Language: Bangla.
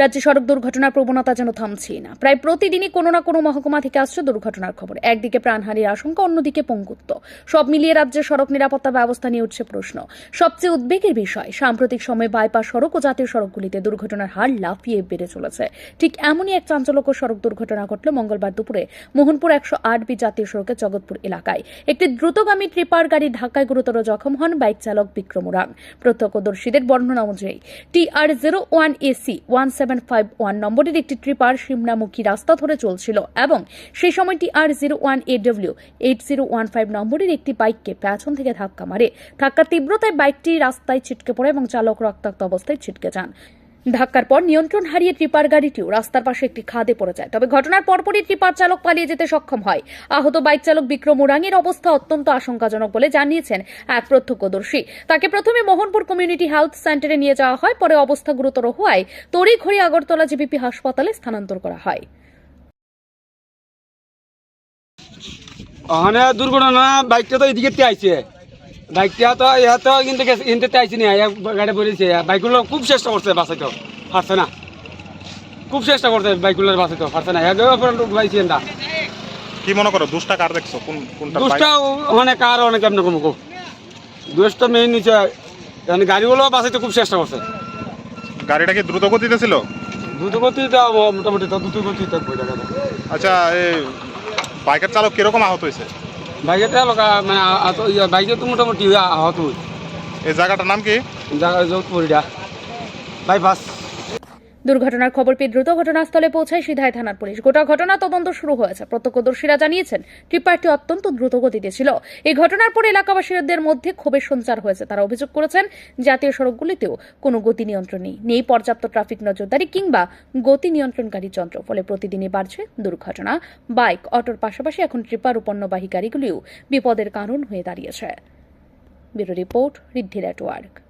রাজ্যে সড়ক দুর্ঘটনার প্রবণতা যেন থামছেই না। প্রায় প্রতিদিনই কোনো না কোনো মহকুমা থেকে আসছে দুর্ঘটনার খবর। একদিকে প্রাণহানির আশঙ্কা, অন্যদিকে পঙ্গুত্ব। সব মিলিয়ে রাজ্যের সড়ক নিরাপত্তা ব্যবস্থা নিয়ে উঠছে প্রশ্ন। সবচেয়ে উদ্বেগের বিষয়, সাম্প্রতিক সময়ে বাইপাস সড়ক ও জাতীয় সড়কগুলিতে দুর্ঘটনার হার লাফিয়ে বেড়ে চলেছে। ঠিক এমনই এক চাঞ্চল্যকর সড়ক দুর্ঘটনা ঘটল মঙ্গলবার দুপুরে মোহনপুর একশো আট বি জাতীয় সড়কের জগৎপুর এলাকায়। একটি দ্রুতগামী ট্রিপার গাড়ি ঢাকায় গুরুতর জখম হন বাইক চালক বিক্রম উরাং প্রত্যক্ষদর্শীদের বর্ণনা অনুযায়ী, T R zero one A C one seven five one নম্বরের একটি ট্রিপার সিমনামুখী রাস্তা ধরে চলছিল এবং সেই সময়টি R zero one A W eight zero one five নম্বরের একটি বাইককে পেছন থেকে ধাক্কা মারে। ধাক্কার তীব্রতায় বাইকটি রাস্তায় ছিটকে পড়ে এবং চালক রক্তাক্ত অবস্থায় ছিটকে যান। ধাক্কার পর নিয়ন্ত্রণ হারিয়ে ট্রিপার গাড়িটিও রাস্তার পাশে একটি খাদে পড়ে যায়। তবে ঘটনার পরপরই ট্রিপার চালক পালিয়ে যেতে সক্ষম হয়। আহত বাইক চালক বিক্রম উরাংয়ের অবস্থা অত্যন্ত আশঙ্কাজনক বলে জানিয়েছেন এক প্রত্যক্ষদর্শী। তাকে প্রথমে মোহনপুর কমিউনিটি হেলথ সেন্টারে নিয়ে যাওয়া হয়, পরে অবস্থা গুরুতর হওয়ায় তড়িঘড়ি আগরতলা জিবিপি হাসপাতালে স্থানান্তর করা হয়। দুর্ঘটনা বাইকটা তো এদিকে আইছে। বাইকটা তো কিন্তু আইছে না গাড়ি পড়েছে বাইকগুলো খুব চেষ্টা করছে বাঁচাইতে। পারছে না। খুব চেষ্টা করছে বাইকগুলো বাঁচাইতে পারছে না। না কি মনে করো দুষ্টা কার দেখছ? কোন কোনটা দুষ্টা কার অনেক এমনি কম দুষ্টা মেইন নিচে মানে গাড়িগুলো বাঁচাইতে খুব চেষ্টা করছে। গাড়িটা কি দ্রুত গতিতে ছিল? দ্রুত গতিতে মোটামুটি দ্রুত গতিতে আচ্ছা এই বাইকের চালক কীরকম আহত হয়েছে? বাইকেটা লোক মানে বাইকে তো মোটামুটি আহত হয়েছে এই জায়গাটার নাম কি? জায়গা যোধপুরিটা বাইপাস দুর্ঘটনার খবর পেয়ে দ্রুত ঘটনাস্থলে পৌঁছায় সিধাই থানার পুলিশ। গোটা ঘটনা তদন্ত শুরু হয়েছে। প্রত্যক্ষদর্শীরা জানিয়েছেন, ট্রিপারটি অত্যন্ত দ্রুত গতিতে ছিল। এই ঘটনার পর এলাকাবাসীদের মধ্যে ক্ষোভের সঞ্চার হয়েছে। তারা অভিযোগ করেছেন, জাতীয় সড়কগুলিতেও কোনো গতি নিয়ন্ত্রণ নেই। নেই পর্যাপ্ত ট্রাফিক নজরদারি কিংবা গতি নিয়ন্ত্রণকারী যন্ত্র, ফলে প্রতিদিনই বাড়ছে দুর্ঘটনা। বাইক, অটোর পাশাপাশি এখন ট্রিপার ও পণ্যবাহী গাড়িগুলিও বিপদের কারণ হয়ে দাঁড়িয়েছে। Report network.